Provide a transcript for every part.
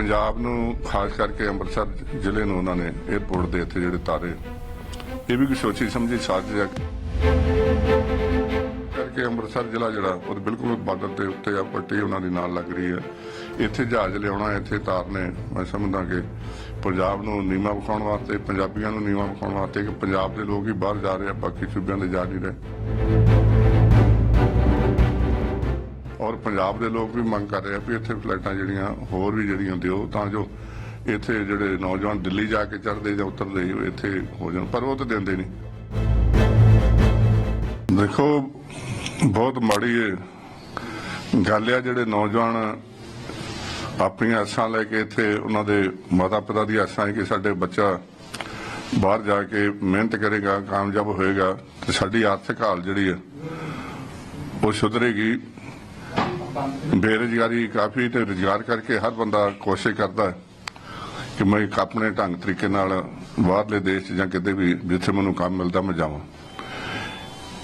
ਪੰਜਾਬ ਨੂੰ, ਖਾਸ ਕਰਕੇ ਅੰਮ੍ਰਿਤਸਰ ਜ਼ਿਲ੍ਹੇ ਨੂੰ ਉਹਨਾਂ ਨੇ 에어ਪੋਰਟ ਦੇ ਇੱਥੇ ਜਿਹੜੇ ਤਾਰੇ, ਇਹ ਵੀ ਕੋਈ ਸੋਚੀ ਸਮਝੀ ਸਾਜ਼ਿਸ਼ ਹੈ ਕਰਕੇ ਅੰਮ੍ਰਿਤਸਰ ਜ਼ਿਲ੍ਹਾ ਜਿਹੜਾ, ਉਹ ਬਿਲਕੁਲ ਬਾਰਡਰ ਦੇ ਉੱਤੇ ਆ, ਪੱਟੀ ਉਹਨਾਂ ਦੀ ਨਾਲ ਲੱਗ ਰਹੀ ਹੈ ਇੱਥੇ ਜਹਾਜ਼ ਲਿਆਉਣਾ, ਇੱਥੇ ਤਾਰਨੇ ਮੈਂ ਸਮਝਦਾ ਕਿ ਪੰਜਾਬ ਨੂੰ ਨੀਮਾ ਵਿਖਾਉਣ ਵਾਸਤੇ, ਪੰਜਾਬੀਆਂ ਨੂੰ ਨੀਮਾ ਵਿਖਾਉਣ ਵਾਸਤੇ ਕਿ ਪੰਜਾਬ ਦੇ ਲੋਕ ਹੀ ਬਾਹਰ ਜਾ ਰਹੇ ਆ, ਬਾਕੀ ਸੂਬਿਆਂ ਦੇ ਜਾ ਨਹੀਂ ਰਹੇ। ਔਰ ਪੰਜਾਬ ਦੇ ਲੋਕ ਵੀ ਮੰਗ ਕਰ ਰਹੇ ਆ ਵੀ ਇੱਥੇ ਫਲਾਈਟਾਂ ਜਿਹੜੀਆਂ, ਹੋਰ ਵੀ ਜਿਹੜੀਆਂ ਦਿਓ, ਤਾਂ ਜੋ ਇੱਥੇ ਜਿਹੜੇ ਨੌਜਵਾਨ ਦਿੱਲੀ ਜਾ ਕੇ ਚੜਦੇ ਜਾਂ ਉਤਰਦੇ ਇੱਥੇ ਹੋ ਜਾਣ, ਪਰ ਉਹ ਤਾਂ ਦਿੰਦੇ ਨਹੀਂ। ਦੇਖੋ, ਬਹੁਤ ਮਾੜੀ ਗੱਲ ਆ, ਜਿਹੜੇ ਨੌਜਵਾਨ ਆਪਣੀਆਂ ਆਸਾਂ ਲੈ ਕੇ ਇੱਥੇ ਉਹਨਾਂ ਦੇ ਮਾਤਾ ਪਿਤਾ ਦੀ ਆਸਾਂ ਹੈ ਕਿ ਸਾਡੇ ਬੱਚਾ ਬਾਹਰ ਜਾ ਕੇ ਮਿਹਨਤ ਕਰੇਗਾ, ਕਾਮਯਾਬ ਹੋਏਗਾ, ਤੇ ਸਾਡੀ ਆਰਥਿਕ ਹਾਲ ਜਿਹੜੀ ਹੈ ਉਹ ਸੁਧਰੇਗੀ। ਬੇਰੁਜ਼ਗਾਰੀ ਕਾਫੀ ਤੇ ਰੁਜ਼ਗਾਰ ਕਰਕੇ ਹਰ ਬੰਦਾ ਕੋਸ਼ਿਸ਼ ਕਰਦਾ ਹੈ ਕਿ ਮੈਂ ਇੱਕ ਆਪਣੇ ਢੰਗ ਤਰੀਕੇ ਨਾਲ ਬਾਹਰਲੇ ਦੇਸ਼ 'ਚ ਜਾਂ ਕਿਤੇ ਵੀ ਜਿੱਥੇ ਮੈਨੂੰ ਕੰਮ ਮਿਲਦਾ ਮੈਂ ਜਾਵਾਂ।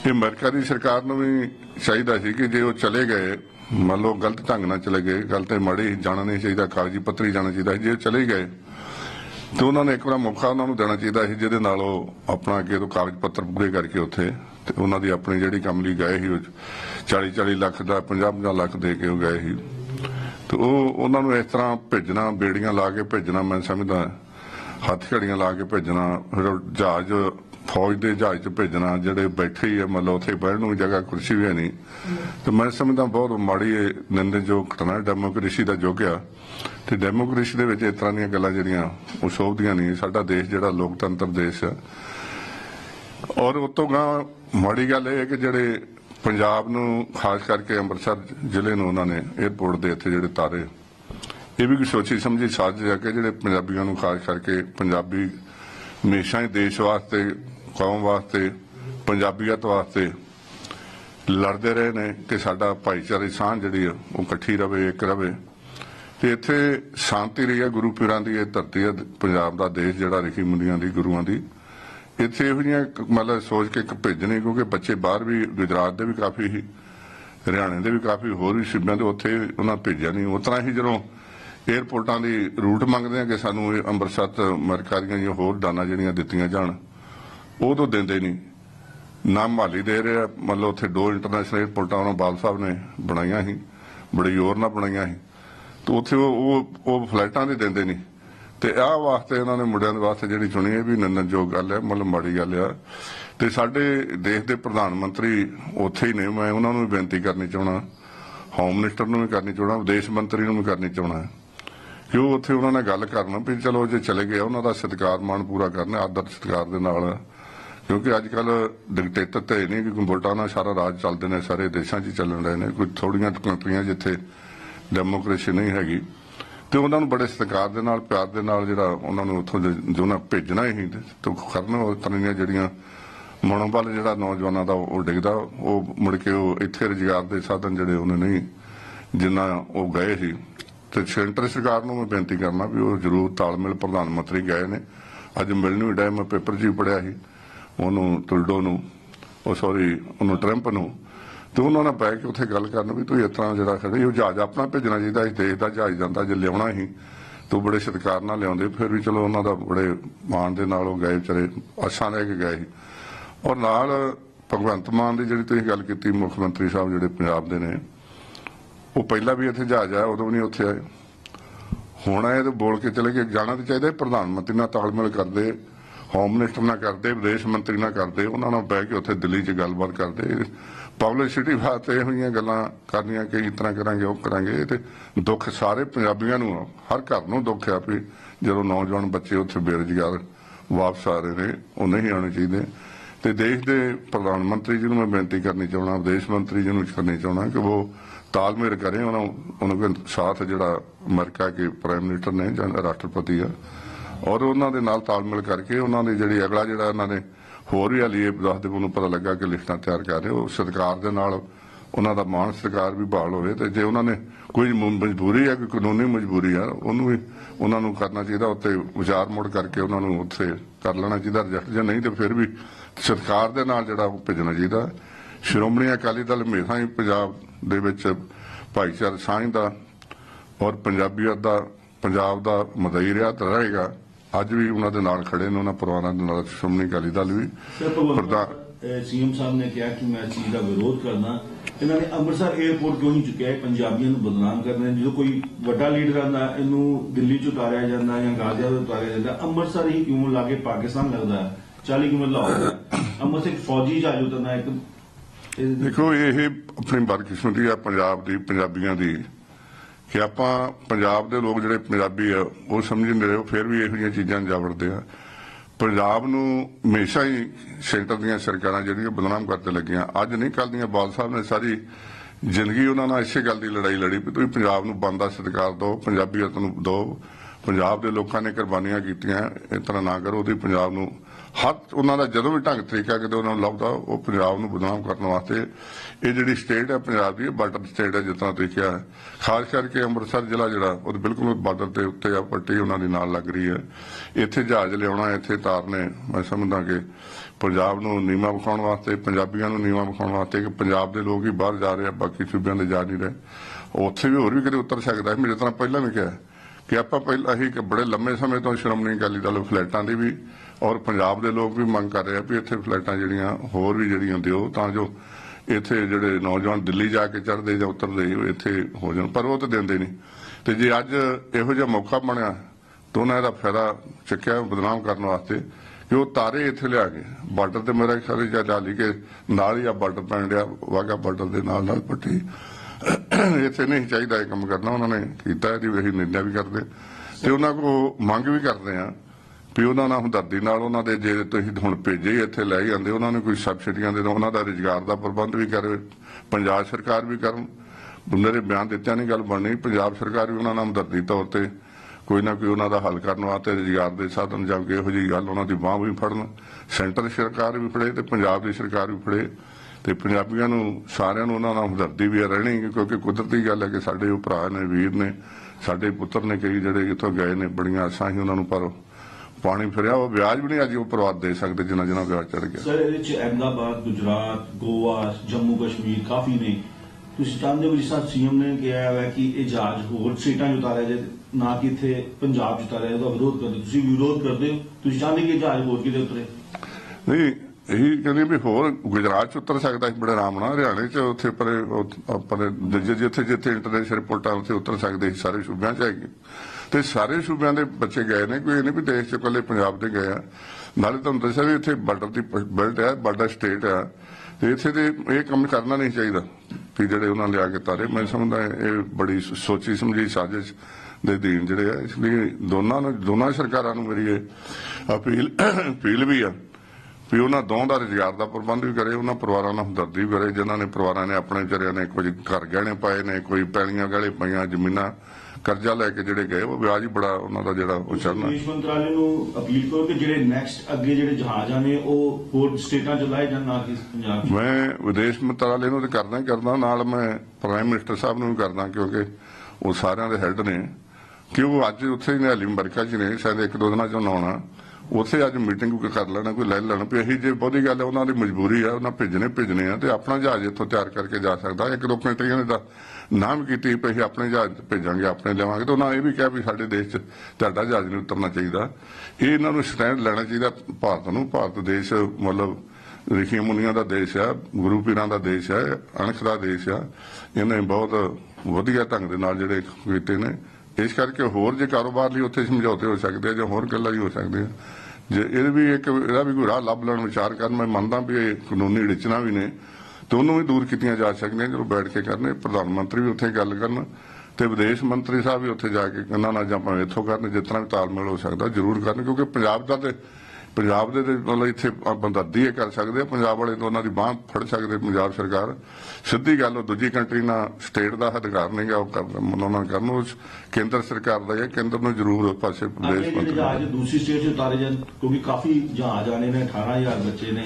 ਇਹ ਅਮਰੀਕਾ ਦੀ ਸਰਕਾਰ ਨੂੰ ਵੀ ਚਾਹੀਦਾ ਸੀ ਕਿ ਜੇ ਉਹ ਚਲੇ ਗਏ, ਮੰਨ ਲਓ ਗਲਤ ਢੰਗ ਨਾਲ ਚਲੇ ਗਏ ਗਲਤ ਤੇ ਮਾੜੀ ਜਾਣਾ ਨਹੀਂ ਚਾਹੀਦਾ, ਕਾਗਜ਼ੀ ਪੱਤਰੀ ਜਾਣਾ ਚਾਹੀਦਾ ਜੇ ਉਹ ਚਲੇ ਗਏ, ਤੇ ਉਹਨਾਂ ਨੇ ਇੱਕ ਵਾਰ ਮੌਕਾ ਉਹਨਾਂ ਨੂੰ ਦੇਣਾ ਚਾਹੀਦਾ ਸੀ, ਜਿਹਦੇ ਨਾਲ ਉਹ ਆਪਣਾ ਅੱਗੇ ਤੋਂ ਕਾਗਜ਼ ਪੱਤਰ ਪੂਰੇ ਕਰਕੇ ਉੱਥੇ ਤੇ ਉਹਨਾਂ ਦੀ ਆਪਣੀ ਜਿਹੜੀ ਕੰਮ ਲਈ ਗਏ ਸੀ, ਉਹ 40 40 ਲੱਖ ਦਾ 50 50 ਲੱਖ ਦੇ ਕੇ ਉਹ ਗਏ ਸੀ। ਤੇ ਉਹ ਉਹਨਾਂ ਨੂੰ ਇਸ ਤਰ੍ਹਾਂ ਭੇਜਣਾ, ਬੇੜੀਆਂ ਲਾ ਕੇ ਭੇਜਣਾ, ਮੈਂ ਸਮਝਦਾ, ਹੱਥ ਘੜੀਆਂ ਲਾ ਕੇ ਭੇਜਣਾ ਜਹਾਜ਼, ਫੌਜ ਦੇ ਜਹਾਜ਼ 'ਚ ਭੇਜਣਾ, ਜਿਹੜੇ ਬੈਠੇ ਹੀ ਆ, ਮਤਲਬ ਉੱਥੇ ਬਹਿਣ ਨੂੰ ਵੀ ਜਗ੍ਹਾ ਕੁਰਸੀ ਵੀ ਹੈ ਨਹੀਂ। ਤੇ ਮੈਂ ਸਮਝਦਾ ਬਹੁਤ ਮਾੜੀ ਇਹ ਘਟਨਾ ਡੈਮੋਕ੍ਰੇਸੀ ਦਾ ਯੁੱਗ ਆ। ਤੇ ਡੈਮੋਕ੍ਰੇਸੀ ਦੇ ਵਿੱਚ ਇਸ ਤਰ੍ਹਾਂ ਦੀਆਂ ਗੱਲਾਂ ਜਿਹੜੀਆਂ, ਉਹ ਸ਼ੋਭਦੀਆਂ ਨਹੀਂ। ਸਾਡਾ ਦੇਸ਼ ਜਿਹੜਾ ਲੋਕਤੰਤਰ ਦੇਸ਼ ਆ ਔਰ ਉਤੋਂ ਗਾ ਮਾੜੀ ਗੱਲ ਇਹ ਹੈ ਕਿ ਜਿਹੜੇ ਪੰਜਾਬ ਨੂੰ, ਖਾਸ ਕਰਕੇ ਅੰਮ੍ਰਿਤਸਰ ਜ਼ਿਲ੍ਹੇ ਨੂੰ ਉਹਨਾਂ ਨੇ 에어ਪੋਰਟ ਦੇ ਇੱਥੇ ਜਿਹੜੇ ਤਾਰੇ, ਇਹ ਵੀ ਕੋਈ ਸੋਚੀ ਸਮਝੀ ਸਾਜ਼ਿਸ਼ ਹੈ ਕਿ ਜਿਹੜੇ ਪੰਜਾਬੀਆਂ ਨੂੰ ਖਾਸ ਕਰਕੇ ਪੰਜਾਬੀ ਹਮੇਸ਼ਾ ਹੀ ਦੇਸ਼ ਵਾਸਤੇ, ਕੌਮ ਵਾਸਤੇ, ਪੰਜਾਬੀਅਤ ਵਾਸਤੇ ਲੜਦੇ ਰਹੇ ਨੇ ਕਿ ਸਾਡਾ ਭਾਈਚਾਰੇ ਸਾਂਝ ਜਿਹੜੀ ਆ, ਉਹ ਇਕੱਠੀ ਰਵੇ, ਇੱਕ ਰਵੇ। ਤੇ ਇੱਥੇ ਸ਼ਾਂਤੀ ਰਹੀ ਹੈ ਗੁਰੂ ਪੀਰਾਂ ਦੀ, ਇਹ ਧਰਤੀ ਹੈ ਪੰਜਾਬ ਦਾ ਦੇਸ਼ ਜਿਹੜਾ ਰਿਖੀ ਮੁੰਡੀਆਂ ਦੀ, ਗੁਰੂਆਂ ਦੀ। ਇੱਥੇ ਇਹੋ ਜਿਹੀਆਂ ਮਤਲਬ ਸੋਚ ਕੇ ਇੱਕ ਭੇਜਣੇ, ਕਿਉਂਕਿ ਬੱਚੇ ਬਾਹਰ ਵੀ, ਗੁਜਰਾਤ ਦੇ ਵੀ ਕਾਫੀ ਸੀ ਹਰਿਆਣੇ ਦੇ ਵੀ ਕਾਫੀ ਹੋਰ ਵੀ ਸੂਬਿਆਂ ਦੇ ਉੱਥੇ ਉਹਨਾਂ ਭੇਜਿਆ ਨਹੀਂ। ਉਸ ਤਰ੍ਹਾਂ ਹੀ ਜਦੋਂ 에ਅਰਪੋਰਟਾਂ ਦੀ ਰੂਟ ਮੰਗਦੇ ਆ ਕਿ ਸਾਨੂੰ ਇਹ ਅੰਮ੍ਰਿਤਸਰ ਤੋਂ ਦੀਆਂ ਜਾਂ ਹੋਰ ਦਾਣਾ ਜਿਹੜੀਆਂ ਦਿੱਤੀਆਂ ਜਾਣ, ਉਹ ਤੋਂ ਦਿੰਦੇ ਨਹੀਂ। ਨਾ ਮਾਲੀ ਦੇ ਰਿਹਾ ਮਤਲਬ ਉੱਥੇ ਦੋ ਇੰਟਰਨੈਸ਼ਨਲ 에ਅਰਪੋਰਟਾਂ ਉਹਨਾਂ ਬਾਲ ਸਾਹਿਬ ਨੇ ਬਣਾਈਆਂ ਸੀ ਬੜੀ ਜ਼ੋਰ ਨਾਲ ਬਣਾਈਆਂ ਸੀ। ਤੇ ਉੱਥੇ ਉਹ ਉਹ ਫਲੈਟਾਂ ਦੇ ਦਿੰਦੇ ਨਹੀਂ। ਤੇ ਆਹ ਵਾਸਤੇ ਇਹਨਾਂ ਨੇ ਮੁੰਡਿਆਂ ਦੇ ਵਾਸਤੇ ਜਿਹੜੀ ਚੁਣੀ ਹੈ ਵੀ ਨੰਨਣਯੋਗ ਗੱਲ ਹੈ, ਮਤਲਬ ਮਾੜੀ ਗੱਲ ਆ। ਤੇ ਸਾਡੇ ਦੇਸ਼ ਦੇ ਪ੍ਰਧਾਨ ਮੰਤਰੀ ਉੱਥੇ ਹੀ ਨੇ, ਮੈਂ ਉਹਨਾਂ ਨੂੰ ਵੀ ਬੇਨਤੀ ਕਰਨੀ ਚਾਹਣਾ ਹੋਮ ਮਿਨਿਸਟਰ ਨੂੰ ਵੀ ਕਰਨੀ ਚਾਹਣਾ ਵਿਦੇਸ਼ ਮੰਤਰੀ ਨੂੰ ਵੀ ਕਰਨੀ ਚਾਹਣਾ ਕਿ ਉਹ ਉੱਥੇ ਉਹਨਾਂ ਨਾਲ ਗੱਲ ਕਰਨ ਵੀ ਚਲੋ ਜੇ ਚਲੇ ਗਏ, ਉਹਨਾਂ ਦਾ ਸਤਿਕਾਰ ਮਾਣ ਪੂਰਾ ਕਰਨ, ਆਦਰ ਸਤਿਕਾਰ ਦੇ ਨਾਲ। ਕਿਉਂਕਿ ਅੱਜ ਕੱਲ ਡਿਕਟੇਟਰ ਤੇ ਨਹੀਂ ਕਿ ਕੰਪਿਊਟਰ ਨਾਲ ਸਾਰਾ ਰਾਜ ਚੱਲਦੇ ਨੇ, ਸਾਰੇ ਦੇਸ਼ਾਂ 'ਚ ਹੀ ਚੱਲਣ ਰਹੇ ਨੇ। ਕੋਈ ਥੋੜੀਆਂ ਕੰਟਰੀਆਂ ਜਿੱਥੇ ਡੈਮੋਕ੍ਰੇਸੀ ਨਹੀਂ ਹੈਗੀ। ਤੇ ਉਹਨਾਂ ਨੂੰ ਬੜੇ ਸਤਿਕਾਰ ਦੇ ਨਾਲ, ਪਿਆਰ ਦੇ ਨਾਲ ਜਿਹੜਾ ਉਹਨਾਂ ਨੂੰ ਉੱਥੋਂ ਦੇ- ਭੇਜਣਾ ਹੀ ਤੇ ਕਰਨ ਉਹ ਤਰ੍ਹਾਂ ਜਿਹੜੀਆਂ ਮਨੋਬਲ ਜਿਹੜਾ ਨੌਜਵਾਨਾਂ ਦਾ ਉਹ ਡਿੱਗਦਾ, ਉਹ ਮੁੜ ਕੇ ਉਹ ਇੱਥੇ ਰੁਜ਼ਗਾਰ ਦੇ ਸਾਧਨ ਜਿਹੜੇ ਉਹਨੇ ਨਹੀਂ, ਜਿੰਨਾ ਉਹ ਗਏ ਸੀ। ਤੇ ਸੈਂਟਰ ਸਰਕਾਰ ਨੂੰ ਮੈਂ ਬੇਨਤੀ ਕਰਨਾ ਵੀ ਉਹ ਜ਼ਰੂਰ ਤਾਲਮੇਲ ਪ੍ਰਧਾਨ ਮੰਤਰੀ ਗਏ ਨੇ। ਅੱਜ ਮਿਲਣ ਵੀ ਡਿਆ ਮੈਂ ਪੇਪਰ 'ਚ ਵੀ ਪੜਿਆ ਸੀ। ਉਹਨੂੰ ਟੁਲਡੋ ਨੂੰ, ਉਹ ਸੌਰੀ ਉਹਨੂੰ ਟਰੰਪ ਨੂੰ ਤੇ ਉਹਨਾਂ ਨਾਲ ਬੈ ਕੇ ਉੱਥੇ ਗੱਲ ਕਰਨ ਵੀ ਤੂੰ ਇਸ ਤਰ੍ਹਾਂ ਜਿਹੜਾ ਖੜੇ ਉਹ ਜਹਾਜ਼ ਆਪਣਾ ਭੇਜਣਾ ਚਾਹੀਦਾ ਇਸ ਦੇਸ਼ ਦਾ ਜਹਾਜ਼ ਜਾਂਦਾ ਜੇ ਲਿਆਉਣਾ ਸੀ। ਤੂੰ ਬੜੇ ਸਤਿਕਾਰ ਨਾਲ ਲਿਆਉਂਦੇ, ਫਿਰ ਵੀ ਚਲੋ ਉਹਨਾਂ ਦਾ ਬੜੇ ਮਾਣ ਦੇ ਨਾਲ ਉਹ ਗਏ ਵਿਚਾਰੇ, ਆਸਾਂ ਲੈ ਕੇ ਗਏ ਸੀ। ਔਰ ਨਾਲ ਭਗਵੰਤ ਮਾਨ ਦੀ ਜਿਹੜੀ ਤੁਸੀਂ ਗੱਲ ਕੀਤੀ, ਮੁੱਖ ਮੰਤਰੀ ਸਾਹਿਬ ਜਿਹੜੇ ਪੰਜਾਬ ਦੇ ਨੇ, ਉਹ ਪਹਿਲਾਂ ਵੀ ਇੱਥੇ ਜਹਾਜ਼ ਆਇਆ, ਉਦੋਂ ਵੀ ਨਹੀਂ ਉੱਥੇ ਆਏ। ਹੁਣ ਆਏ ਤੇ ਬੋਲ ਕੇ ਚਲੇ ਗਏ, ਜਾਣਾ ਤੇ ਚਾਹੀਦਾ ਪ੍ਰਧਾਨ ਮੰਤਰੀ ਨਾਲ ਤਾਲਮੇਲ ਕਰਦੇ। ਹੋਮ ਮਿਨਿਸਟਰ ਨਾਲ ਕਰਦੇ, ਵਿਦੇਸ਼ ਮੰਤਰੀ ਨਾਲ ਕਰਦੇ, ਉਹਨਾਂ ਨਾਲ ਬਹਿ ਕੇ ਉੱਥੇ ਦਿੱਲੀ 'ਚ ਗੱਲਬਾਤ ਕਰਦੇ। ਪਬਲਿਸਿਟੀ ਵਾਸਤੇ ਇਹੋ ਗੱਲਾਂ ਕਰਨੀਆਂ ਕਿ ਇਸ ਤਰ੍ਹਾਂ ਕਰਾਂਗੇ, ਉਹ ਕਰਾਂਗੇ ਤੇ ਦੁੱਖ ਸਾਰੇ ਪੰਜਾਬੀਆਂ ਨੂੰ ਹਰ ਘਰ ਨੂੰ ਦੁੱਖ ਆ ਵੀ ਜਦੋਂ ਨੌਜਵਾਨ ਬੱਚੇ ਉੱਥੇ ਬੇਰੁਜ਼ਗਾਰ ਵਾਪਸ ਆ ਰਹੇ ਨੇ ਉਹ ਨਹੀਂ ਆਉਣੇ ਚਾਹੀਦੇ। ਤੇ ਦੇਸ਼ ਦੇ ਪ੍ਰਧਾਨ ਮੰਤਰੀ ਜੀ ਨੂੰ ਮੈਂ ਬੇਨਤੀ ਕਰਨੀ ਚਾਹਣਾ ਵਿਦੇਸ਼ ਮੰਤਰੀ ਜੀ ਨੂੰ ਕਰਨੀ ਚਾਹਣਾ ਕਿ ਉਹ ਤਾਲਮੇਲ ਕਰੇ, ਉਹਨਾਂ ਉਹਨਾਂ ਦੇ ਸਾਥ ਜਿਹੜਾ ਅਮਰੀਕਾ ਕੇ ਪ੍ਰਾਈਮ ਮਿਨਿਸਟਰ ਨੇ ਜਾਂ ਰਾਸ਼ਟਰਪਤੀ ਆ। ਔਰ ਉਹਨਾਂ ਦੇ ਨਾਲ ਤਾਲਮੇਲ ਕਰਕੇ ਉਹਨਾਂ ਦੇ ਜਿਹੜੀ ਅਗਲਾ ਜਿਹੜਾ ਉਹਨਾਂ ਨੇ ਹੋਰ ਵੀ ਹਾਲੀ ਦੱਸ ਦੇ ਮੈਨੂੰ ਪਤਾ ਲੱਗਾ ਕਿ ਲਿਸਟਾਂ ਤਿਆਰ ਕਰ ਰਹੇ ਉਹ ਸਰਕਾਰ ਦੇ ਨਾਲ ਉਹਨਾਂ ਦਾ ਮਾਨ ਸਰਕਾਰ ਵੀ ਬਹਾਲ ਹੋਵੇ ਤੇ ਜੇ ਉਹਨਾਂ ਨੇ ਕੋਈ ਮਜਬੂਰੀ ਹੈ, ਕੋਈ ਕਾਨੂੰਨੀ ਮਜਬੂਰੀ ਆ ਉਹਨੂੰ ਵੀ ਉਹਨਾਂ ਨੂੰ ਕਰਨਾ ਚਾਹੀਦਾ ਉੱਤੇ ਵਿਚਾਰ ਮੁੜ ਕਰਕੇ ਉਹਨਾਂ ਨੂੰ ਉੱਥੇ ਕਰ ਲੈਣਾ ਚਾਹੀਦਾ ਰਿਜੈਕਟ ਜਾਂ ਨਹੀਂ ਤੇ ਫਿਰ ਵੀ ਸਰਕਾਰ ਦੇ ਨਾਲ ਜਿਹੜਾ ਉਹ ਭੇਜਣਾ ਚਾਹੀਦਾ। ਸ਼੍ਰੋਮਣੀ ਅਕਾਲੀ ਦਲ ਹਮੇਸ਼ਾ ਹੀ ਪੰਜਾਬ ਦੇ ਵਿੱਚ ਭਾਈਚਾਰਕ ਸਾਂਝ ਦਾ ਔਰ ਪੰਜਾਬੀਅਤ ਦਾ, ਪੰਜਾਬ ਦਾ ਮਦਈ ਰਿਹਾ ਤੇ ਰਹੇਗਾ। ਅੱਜ ਵੀ ਉਹਨਾਂ ਦੇ ਨਾਲ ਖੜੇ ਨੇ ਉਹਨਾਂ ਪਰਿਵਾਰਾਂ ਦੇ ਨਾਲ ਸ਼੍ਰੋਮਣੀ ਅਕਾਲੀ ਦਲ ਵੀ। ਪ੍ਰਧਾਨ ਸੀਐਮ ਸਾਹਿਬ ਨੇ ਕਿਹਾ ਕਿ ਮੈਂ ਚੀਜ਼ ਦਾ ਵਿਰੋਧ ਕਰਨਾ ਇਹਨਾਂ ਨੇ ਅੰਮ੍ਰਿਤਸਰ 에ਅਰਪੋਰਟ ਕਿਉਂ ਨਹੀਂ ਚੁੱਕਿਆ? ਪੰਜਾਬੀਆਂ ਨੂੰ ਬਦਨਾਮ ਕਰਨਾ ਜਦੋਂ ਕੋਈ ਵੱਡਾ ਲੀਡਰ ਆਂਦਾ ਇਹਨੂੰ ਦਿੱਲੀ ਚ ਉਤਾਰਿਆ ਜਾਂਦਾ ਜਾਂ ਗਾਜ਼ੀਆਬਾਦ ਉਤਾਰਿਆ ਜਾਂਦਾ ਅੰਮ੍ਰਿਤਸਰ ਹੀ ਕਿਉਂ ਲਾਗੇ ਪਾਕਿਸਤਾਨ ਲੱਗਦਾ? ਹੈ? 40 ਕਿਲੋਮੀਟਰ ਲਾਹੌਰ। ਅੰਮ੍ਰਿਤਸਰ ਇੱਕ ਫੌਜੀ ਜਹਾਜ਼ ਉਤਰਨਾ ਇੱਕ ਦੇਖੋ ਇਹ ਆਪਣੀ ਬਦਕਿਸਮਤੀ ਆ ਪੰਜਾਬ ਦੀ ਪੰਜਾਬੀਆਂ ਦੀ। ਕਿ ਆਪਾਂ ਪੰਜਾਬ ਦੇ ਲੋਕ ਜਿਹੜੇ ਪੰਜਾਬੀ ਆ, ਉਹ ਸਮਝ ਨਹੀਂ ਰਹੇ ਉਹ ਫਿਰ ਵੀ ਇਹੋ ਜਿਹੀਆਂ ਚੀਜ਼ਾਂ ਨੂੰ ਜਾਵੜਦੇ ਆ। ਪੰਜਾਬ ਨੂੰ ਹਮੇਸ਼ਾ ਹੀ ਸੈਂਟਰ ਦੀਆਂ ਸਰਕਾਰਾਂ ਜਿਹੜੀਆਂ ਬਦਨਾਮ ਕਰਦੇ ਲੱਗੀਆਂ। ਅੱਜ ਨਹੀਂ ਕੱਲ ਦੀਆਂ ਬਾਲ ਸਾਹਿਬ ਨੇ ਸਾਰੀ ਜ਼ਿੰਦਗੀ ਉਹਨਾਂ ਨਾਲ ਇਸੇ ਗੱਲ ਦੀ ਲੜਾਈ ਲੜੀ ਵੀ ਤੁਸੀਂ ਪੰਜਾਬ ਨੂੰ ਬੰਦਾ ਸਤਿਕਾਰ ਦਿਓ, ਪੰਜਾਬੀਅਤ ਨੂੰ ਦਿਓ। ਪੰਜਾਬ ਦੇ ਲੋਕਾਂ ਨੇ ਕੁਰਬਾਨੀਆਂ ਕੀਤੀਆਂ, ਇਸ ਤਰ੍ਹਾਂ ਨਾ ਕਰੋ, ਉਹਦੀ ਪੰਜਾਬ ਨੂੰ ਹਰ ਉਹਨਾਂ ਦਾ ਜਦੋਂ ਵੀ ਢੰਗ ਤਰੀਕਾ ਕਿਤੇ ਉਹਨਾਂ ਨੂੰ ਲੱਭਦਾ, ਉਹ ਪੰਜਾਬ ਨੂੰ ਬਦਨਾਮ ਕਰਨ ਵਾਸਤੇ ਇਹ ਜਿਹੜੀ ਸਟੇਟ ਹੈ ਪੰਜਾਬ ਦੀ ਬਾਰਡਰ ਸਟੇਟ ਹੈ ਜਿਸ ਤਰ੍ਹਾਂ ਤੁਸੀਂ ਹੈ। ਖਾਸ ਕਰਕੇ ਅੰਮ੍ਰਿਤਸਰ ਜ਼ਿਲ੍ਹਾ ਜਿਹੜਾ, ਉਹ ਬਿਲਕੁਲ ਬਾਰਡਰ ਦੇ ਉੱਤੇ ਆ, ਪੱਟੀ ਉਹਨਾਂ ਦੀ ਨਾਲ ਲੱਗ ਰਹੀ ਹੈ। ਇੱਥੇ ਜਹਾਜ਼ ਲਿਆਉਣਾ, ਇੱਥੇ ਤਾਰਨੇ ਮੈਂ ਸਮਝਦਾ ਕਿ ਪੰਜਾਬ ਨੂੰ ਨੀਮਾ ਵਿਖਾਉਣ ਵਾਸਤੇ, ਪੰਜਾਬੀਆਂ ਨੂੰ ਨੀਮਾ ਵਿਖਾਉਣ ਵਾਸਤੇ ਕਿ ਪੰਜਾਬ ਦੇ ਲੋਕ ਹੀ ਬਾਹਰ ਜਾ ਰਹੇ ਆ, ਬਾਕੀ ਸੂਬਿਆਂ ਦੇ ਜਾ ਨਹੀਂ ਰਹੇ। ਉੱਥੇ ਵੀ ਹੋਰ ਵੀ ਕਿਤੇ ਉਤਰ ਸਕਦਾ ਹੈ। ਮੇਰੇ ਤਰ੍ਹਾਂ ਪਹਿਲਾਂ ਵੀ ਕਿਹਾ ਕਿ ਆਪਾਂ ਪਹਿਲਾਂ ਹੀ ਬੜੇ ਲੰਮੇ ਸਮੇਂ ਤੋਂ ਸ਼੍ਰੋਮਣੀ ਅਕਾਲੀ ਦਲ ਫਲੈਟਾਂ ਦੀ ਵੀ ਔਰ ਪੰਜਾਬ ਦੇ ਲੋਕ ਵੀ ਮੰਗ ਕਰ ਰਹੇ ਆ ਵੀ ਇੱਥੇ ਫਲੈਟਾਂ ਜਿਹੜੀਆਂ ਹੋਰ ਵੀ ਜਿਹੜੀਆਂ ਦਿਓ ਤਾਂ ਜੋ ਇੱਥੇ ਜਿਹੜੇ ਨੌਜਵਾਨ ਦਿੱਲੀ ਜਾ ਕੇ ਚੜਦੇ ਜਾਂ ਉਤਰਦੇ ਇੱਥੇ ਹੋ ਜਾਣ। ਪਰ ਉਹ ਤਾਂ ਦਿੰਦੇ ਨਹੀਂ। ਤੇ ਜੇ ਅੱਜ ਇਹੋ ਜਿਹਾ ਮੌਕਾ ਬਣਿਆ, ਤਾਂ ਉਹਨਾਂ ਦਾ ਫਾਇਦਾ ਚੱਕਿਆ, ਬਦਨਾਮ ਕਰਨ ਵਾਸਤੇ ਕਿ ਉਹ ਤਾਰੇ ਇੱਥੇ ਲਿਆ ਕੇ, ਬਾਰਡਰ ਤੇ ਮੇਰਾ ਖਿਆਲ ਜਾਂ ਚਾਲੀ ਕੇ ਨਾਲ ਹੀ ਆ ਬਾਰਡਰ ਪੈਣ ਡਿਆ ਵਾਗਾ ਬਾਰਡਰ ਦੇ ਨਾਲ ਨਾਲ ਪੱਟੀ। ਇੱਥੇ ਨਹੀਂ ਚਾਹੀਦਾ ਇਹ ਕੰਮ ਕਰਨਾ, ਉਹਨਾਂ ਨੇ ਕੀਤਾ ਇਹਦੀ ਵੀ ਅਸੀਂ ਨਿੰਦਿਆ ਵੀ ਕਰਦੇ। ਤੇ ਉਹਨਾਂ ਕੋ ਮੰਗ ਵੀ ਕਰਦੇ ਆ ਵੀ ਉਹਨਾਂ ਨਾਲ ਹਮਦਰਦੀ ਨਾਲ ਉਹਨਾਂ ਦੇ ਜੇ ਤੁਸੀਂ ਹੁਣ ਭੇਜੇ ਇੱਥੇ ਲੈ ਜਾਂਦੇ, ਉਹਨਾਂ ਨੂੰ ਕੋਈ ਸਬਸਿਡੀਆਂ ਦੇ ਦਿਓ, ਉਹਨਾਂ ਦਾ ਰੁਜ਼ਗਾਰ ਦਾ ਪ੍ਰਬੰਧ ਵੀ ਕਰੇ, ਪੰਜਾਬ ਸਰਕਾਰ ਵੀ ਕਰਨ। ਮੇਰੇ ਬਿਆਨ ਦਿੱਤਿਆਂ ਨਹੀਂ ਗੱਲ ਬਣਨੀ, ਪੰਜਾਬ ਸਰਕਾਰ ਵੀ ਉਹਨਾਂ ਨਾਲ ਹਮਦਰਦੀ ਤੌਰ ਤੇ ਕੋਈ ਨਾ ਕੋਈ ਉਹਨਾਂ ਦਾ ਹੱਲ ਕਰਨ ਵਾਸਤੇ ਰੁਜ਼ਗਾਰ ਦੇ ਸਾਧਨ ਜਾਂ ਕੋਈ ਇਹੋ ਜਿਹੀ ਗੱਲ ਉਹਨਾਂ ਦੀ ਬਾਹ ਵੀ ਫੜਨ। ਸੈਂਟਰ ਸਰਕਾਰ ਵੀ ਫੜੇ ਤੇ ਪੰਜਾਬ ਦੀ ਸਰਕਾਰ ਵੀ ਫੜੇ। ਤੇ ਪੰਜਾਬੀਆਂ ਨੂੰ ਸਾਰਿਆਂ ਨੂੰ ਉਹਨਾਂ ਨਾਲ ਹਮਦਰਦੀ ਵੀ ਰਹਿਣੀ ਕਿਉਂਕਿ ਕੁਦਰਤੀ ਗੱਲ ਹੈ ਕਿ ਸਾਡੇ ਉਹ ਭਰਾ ਨੇ ਵੀਰ ਨੇ ਸਾਡੇ ਪੁੱਤਰ ਨੇ ਕਈ ਜਿਹੜੇ ਇੱਥੋਂ ਗਏ ਨੇ ਬੜੀਆਂ ਆਸਾਂ ਸੀ ਉਹਨਾਂ ਨੂੰ ਪਰ ਪਾਣੀ ਫਿਰਿਆ ਉਹ ਵਿਆਜ ਵੀ ਨਹੀਂ ਅੱਜ ਉਹ ਪਰਿਵਾਰ ਦੇ ਸਕਦੇ ਜਿੰਨਾ ਜਿੰਨਾ ਵਿਆਜ ਚੜ ਗਿਆ। ਸਰ ਇਹਦੇ ਚ ਅਹਿਮਦਾਬਾਦ ਗੁਜਰਾਤ ਗੋਆ ਜੰਮੂ ਕਸ਼ਮੀਰ ਕਾਫੀ ਨੇ। ਤੁਸੀਂ ਚਾਹੁੰਦੇ ਹੋ ਜਿਸ ਤਰ੍ਹਾਂ ਸੀਐਮ ਨੇ ਕਿਹਾ ਹੈ ਕਿ ਇਹ ਜਹਾਜ਼ ਹੋਰ ਸਟੇਟਾਂ 'ਚ ਉਤਾਰਿਆ ਜਾਏ ਨਾ ਕਿ ਇੱਥੇ ਪੰਜਾਬ 'ਚ ਉਤਾਰਿਆ ਜਾਏ ਉਹਦਾ ਵਿਰੋਧ ਕਰਦੇ ਹੋ। ਤੁਸੀਂ ਵਿਰੋਧ ਕਰਦੇ ਹੋ? ਤੁਸੀਂ ਚਾਹੁੰਦੇ ਕਿ ਜਹਾਜ਼ ਹੋਰ ਕਿਤੇ ਉਤਰੇ? ਨਹੀਂ ਇਹੀ ਕਹਿੰਦੇ ਵੀ ਹੋਰ ਗੁਜਰਾਤ ਚ ਉਤਰ ਸਕਦਾ ਸੀ, ਬੜੇ ਆਰਾਮ ਨਾਲ, ਹਰਿਆਣੇ ਚ ਉੱਥੇ ਪਰੇ ਆਪਣੇ ਜਿੱਥੇ ਜਿੱਥੇ ਇੰਟਰਨੈਸ਼ਨਲ ਰਿਪੋਰਟਾਂ ਉੱਥੇ ਉਤਰ ਸਕਦੇ ਸਾਰੇ ਸੂਬਿਆਂ ਚ ਹੈਗੇ। ਤੇ ਸਾਰੇ ਸੂਬਿਆਂ ਦੇ ਬੱਚੇ ਗਏ ਨੇ, ਕੋਈ ਨਹੀਂ ਵੀ ਦੇਸ਼ ਚ ਇਕੱਲੇ ਪੰਜਾਬ ਦੇ ਗਏ ਆ। ਨਾਲੇ ਤੁਹਾਨੂੰ ਦੱਸਿਆ ਵੀ ਇੱਥੇ ਬਾਰਡਰ ਦੀ ਬੈਲਟ ਹੈ ਬਾਰਡਰ ਸਟੇਟ ਆ ਤੇ ਇੱਥੇ ਤੇ ਇਹ ਕੰਮ ਕਰਨਾ ਨਹੀਂ ਚਾਹੀਦਾ ਕਿ ਜਿਹੜੇ ਉਹਨਾਂ ਲਿਆ ਕੇ ਤਾਰੇ। ਮੈਂ ਸਮਝਦਾ ਇਹ ਬੜੀ ਸੋਚੀ ਸਮਝੀ ਸਾਜ਼ਿਸ਼ ਦੇ ਦੀਨ ਜਿਹੜੇ ਆ, ਇਸ ਲਈ ਦੋਨਾਂ ਨੂੰ, ਦੋਨਾਂ ਸਰਕਾਰਾਂ ਨੂੰ ਮੇਰੀ ਇਹ ਅਪੀਲ ਅਪੀਲ ਵੀ ਆ। ਵੀ ਉਹਨਾਂ ਦੋਵਾਂ ਦਾ ਰੁਜ਼ਗਾਰ ਦਾ ਪ੍ਰਬੰਧ ਵੀ ਕਰੇ ਉਹਨਾਂ ਪਰਿਵਾਰਾਂ ਨਾਲ ਹਮਦਰਦੀ ਵੀ ਕਰੇ ਜਿਨ੍ਹਾਂ ਨੇ ਪਰਿਵਾਰਾਂ ਨੇ ਆਪਣੇ ਵਿਚਾਰਿਆਂ ਨੇ ਕੁਝ ਘਰ ਗਹਿਣੇ ਪਾਏ ਨੇ ਕੋਈ ਪੈਲੀਆਂ ਗਹਿਣੇ ਪਈਆਂ ਜ਼ਮੀਨਾਂ ਕਰਜ਼ਾ ਲੈ ਕੇ ਜਿਹੜੇ ਗਏ ਉਹ ਵਿਆਜ ਹੀ ਬੜਾ ਉਹਨਾਂ ਦਾ ਜਿਹੜਾ ਉਹ ਚੜਨਾ ਵਿਦੇਸ਼ ਮੰਤਰਾਲੇ ਨੂੰ ਅਪੀਲ ਕਰੋ ਕਿ ਜਿਹੜੇ ਨੈਕਸਟ ਅੱਗੇ ਜਿਹੜੇ ਜਹਾਜ਼ਾਂ ਨੇ ਉਹ ਹੋਰ ਸਟੇਟਾਂ 'ਚ ਲਾਏ ਜਾਣ ਨਾ ਕਿ ਪੰਜਾਬ ਮੈਂ ਵਿਦੇਸ਼ ਮੰਤਰਾਲੇ ਨੂੰ ਤੇ ਕਰਦਾ ਹੀ ਕਰਦਾ ਨਾਲ ਮੈਂ ਪ੍ਰਾਈਮ ਮਿਨਿਸਟਰ ਸਾਹਿਬ ਨੂੰ ਵੀ ਕਰਦਾ ਕਿਉਂਕਿ ਉਹ ਸਾਰਿਆਂ ਦੇ ਹੈੱਡ ਨੇ। ਕਿ ਉਹ ਅੱਜ ਉੱਥੇ ਹੀ ਨੇ ਹਲੀ ਅਮਰੀਕਾ 'ਚ ਨੇ ਸ਼ਾਇਦ ਇੱਕ ਦੋ ਦਿਨਾਂ 'ਚ ਉਹਨਾਂ ਆਉਣਾ। ਉੱਥੇ ਅੱਜ ਮੀਟਿੰਗ ਕਰ ਲੈਣਾ, ਕੋਈ ਲੈ ਲੈਣਾ। ਵੀ ਇਹੀ ਜੇ ਬਹੁਤੀ ਗੱਲ ਹੈ, ਉਹਨਾਂ ਦੀ ਮਜਬੂਰੀ ਆ ਉਹਨਾਂ ਭੇਜਣੇ ਭੇਜਣੇ ਆ ਤੇ ਆਪਣਾ ਜਹਾਜ਼ ਇੱਥੋਂ ਤਿਆਰ ਕਰਕੇ ਜਾ ਸਕਦਾ। ਇੱਕ ਦੋ ਕੰਟਰੀਆਂ ਨੇ ਤਾਂ ਨਾਮ ਕੀਤੀ ਵੀ ਅਸੀਂ ਆਪਣੇ ਜਹਾਜ਼ ਭੇਜਾਂਗੇ, ਆਪਣੇ ਲਿਆਵਾਂਗੇ ਤੇ ਉਹਨਾਂ ਇਹ ਵੀ ਕਿਹਾ ਵੀ ਸਾਡੇ ਦੇਸ਼ 'ਚ ਤੁਹਾਡਾ ਜਹਾਜ਼ ਨਹੀਂ ਉਤਰਨਾ ਚਾਹੀਦਾ। ਇਹ ਇਹਨਾਂ ਨੂੰ ਸਟੈਂਡ ਲੈਣਾ ਚਾਹੀਦਾ। ਭਾਰਤ ਨੂੰ, ਭਾਰਤ ਦੇਸ਼, ਮਤਲਬ ਰਿਸ਼ੀ ਮੁਨੀਆਂ ਦਾ ਦੇਸ਼ ਆ, ਗੁਰੂ ਪੀਰਾਂ ਦਾ ਦੇਸ਼ ਹੈ ਅਣਖ ਦਾ ਦੇਸ਼ ਆ। ਇਹਨੇ ਬਹੁਤ ਵਧੀਆ ਢੰਗ ਦੇ ਨਾਲ ਜਿਹੜੇ ਕੀਤੇ ਨੇ। ਇਸ ਕਰਕੇ ਹੋਰ ਜੇ ਕਾਰੋਬਾਰ ਲਈ ਉੱਥੇ ਸਮਝੌਤੇ ਹੋ ਸਕਦੇ ਆ ਜਾਂ ਹੋਰ ਗੱਲਾਂ ਵੀ ਹੋ ਸਕਦੇ ਆ ਜੇ ਇਹ ਵੀ ਇੱਕ, ਇਹਦਾ ਵੀ ਕੋਈ ਰਾਹ ਲੱਭ ਲੈਣ ਵਿਚਾਰ ਕਰਨ, ਮੈਂ ਮੰਨਦਾ ਵੀ ਇਹ ਕਾਨੂੰਨੀ ਅੜਚਨਾ ਵੀ ਨੇ, ਤੇ ਉਹਨੂੰ ਵੀ ਦੂਰ ਕੀਤੀਆਂ ਜਾ ਸਕਦੀਆਂ, ਜਦੋਂ ਬੈਠ ਕੇ ਕਰਨੇ। ਪ੍ਰਧਾਨ ਮੰਤਰੀ ਵੀ ਉੱਥੇ ਗੱਲ ਕਰਨ ਤੇ ਵਿਦੇਸ਼ ਮੰਤਰੀ ਸਾਹਿਬ ਵੀ ਉੱਥੇ ਜਾ ਕੇ ਇਹਨਾਂ ਨਾਲ ਜਾਂ ਭਾਵੇਂ ਇੱਥੋਂ ਕਰਨ, ਜਿਸ ਤਰ੍ਹਾਂ ਵੀ ਤਾਲਮੇਲ ਹੋ ਸਕਦਾ, ਜ਼ਰੂਰ ਕਰਨ, ਕਿਉਂਕਿ ਪੰਜਾਬ ਦਾ ਤੇ ਪੰਜਾਬ ਦੇ ਮਤਲਬ ਇੱਥੇ ਬੰਦਰਦੀ ਇਹ ਕਰ ਸਕਦੇ ਆ ਪੰਜਾਬ ਵਾਲੇ ਤਾਂ ਉਹਨਾਂ ਦੀ ਬਾਹ ਫੜ ਸਕਦੇ ਪੰਜਾਬ ਸਰਕਾਰ। ਸਿੱਧੀ ਗੱਲ ਉਹ ਦੂਜੀ ਕੰਟਰੀ ਨਾਲ ਸਟੇਟ ਦਾ ਅਧਿਕਾਰ ਨਹੀਂ ਗਾ ਉਹ ਕਰ ਉਹਨਾਂ ਨਾਲ ਕਰਨ ਉਹ ਕੇਂਦਰ ਸਰਕਾਰ ਦਾ ਹੈ ਕੇਂਦਰ ਨੂੰ ਜ਼ਰੂਰ ਉਸ ਪਾਸੇ ਜਿਹੜੇ ਮੰਤਰੀ ਜਹਾਜ਼ ਦੂਸਰੀ ਸਟੇਟ 'ਚ ਉਤਾਰੇ ਜਾਣ ਕਿਉਂਕਿ ਕਾਫੀ ਜਹਾਜ਼ ਆਣੇ ਨੇ 18000 ਬੱਚੇ ਨੇ।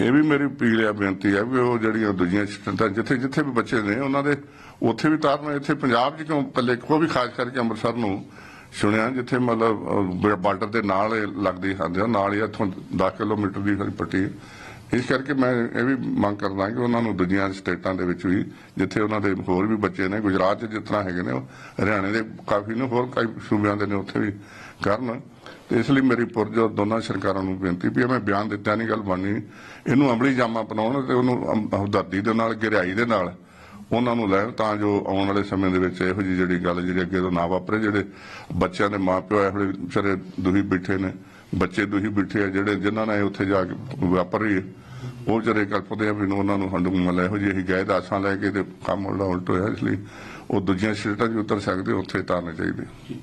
ਇਹ ਵੀ ਮੇਰੀ ਅਪੀਲ ਆ ਬੇਨਤੀ ਹੈ ਵੀ ਉਹ ਜਿਹੜੀਆਂ ਦੂਜੀਆਂ ਸਟੇਟਾਂ ਜਿੱਥੇ ਜਿੱਥੇ ਵੀ ਬੱਚੇ ਨੇ ਉਹਨਾਂ ਦੇ ਉੱਥੇ ਵੀ ਤਾਰਨ ਇੱਥੇ ਪੰਜਾਬ 'ਚ ਕਿਉਂ ਇਕੱਲੇ ਕੋ ਵੀ ਖਾਸ ਕਰਕੇ ਅੰਮ੍ਰਿਤਸਰ ਨੂੰ ਸੁਣਿਆ ਜਿੱਥੇ ਮਤਲਬ ਬਾਰਡਰ ਦੇ ਨਾਲ ਲੱਗਦੀ ਹੁੰਦੀ ਆ, ਨਾਲ ਹੀ ਇੱਥੋਂ 10 ਕਿਲੋਮੀਟਰ ਦੀ ਸਾਡੀ ਪੱਟੀ ਇਸ ਕਰਕੇ ਮੈਂ ਇਹ ਵੀ ਮੰਗ ਕਰਦਾ ਕਿ ਉਹਨਾਂ ਨੂੰ ਦੂਜੀਆਂ ਸਟੇਟਾਂ ਦੇ ਵਿੱਚ ਵੀ, ਜਿੱਥੇ ਉਹਨਾਂ ਦੇ ਹੋਰ ਵੀ ਬੱਚੇ ਨੇ, ਗੁਜਰਾਤ 'ਚ ਜਿਸ ਤਰ੍ਹਾਂ ਹੈਗੇ ਨੇ, ਉਹ ਹਰਿਆਣੇ ਦੇ ਕਾਫੀ ਨੇ, ਹੋਰ ਕਈ ਸੂਬਿਆਂ ਦੇ ਨੇ ਉੱਥੇ ਵੀ ਕਰਨ। ਤੇ ਇਸ ਲਈ ਮੇਰੀ ਪੁਰਜੋ ਦੋਨਾਂ ਸਰਕਾਰਾਂ ਨੂੰ ਬੇਨਤੀ ਵੀ ਇਹ ਮੈਂ ਬਿਆਨ ਦਿੱਤਾ ਨਹੀਂ ਗੱਲ ਬਣਨੀ। ਇਹਨੂੰ ਅਮਲੀ ਜਾਮਾ ਬਣਾਉਣ ਤੇ ਉਹਨੂੰ ਅਮ- ਹਮਦਰਦੀ ਦੇ ਨਾਲ, ਗਹਿਰਾਈ ਦੇ ਨਾਲ ਉਹਨਾਂ ਨੂੰ ਲੈਣ ਤਾਂ ਜੋ ਆਉਣ ਵਾਲੇ ਸਮੇਂ ਦੇ ਵਿੱਚ ਇਹੋ ਜਿਹੀ ਜਿਹੜੀ ਗੱਲ ਜਿਹੜੀ ਅੱਗੇ ਤੋਂ ਨਾ ਵਾਪਰੇ, ਜਿਹੜੇ ਬੱਚਿਆਂ ਦੇ ਮਾਪਿਓ ਇਹੋ ਜਿਹੇ ਵਿਚਾਰੇ ਦੁਹੀ ਬੈਠੇ ਨੇ, ਬੱਚੇ ਦੁਹੀ ਬੈਠੇ ਆ, ਜਿਹੜੇ ਜਿਨ੍ਹਾਂ ਨੇ ਉੱਥੇ ਜਾ ਕੇ ਵਾਪਰ ਰਹੀ ਹੈ, ਉਹ ਵਿਚਾਰੇ ਕਲਪਦੇ ਆ ਵੀ ਉਹਨਾਂ ਨੂੰ ਹੰਡੂ ਮਲ ਇਹੋ ਜਿਹੀ ਗਾਇਦ ਆਸਾਂ ਲੈ ਕੇ ਤੇ ਕੰਮ ਉਲਟਾ ਉਲਟ ਹੋਇਆ, ਇਸ ਲਈ ਉਹ ਦੂਜੀਆਂ ਸਟੇਟਾਂ 'ਚ ਉਤਰ ਸਕਦੇ, ਉੱਥੇ ਤਾਰਨੇ ਚਾਹੀਦੇ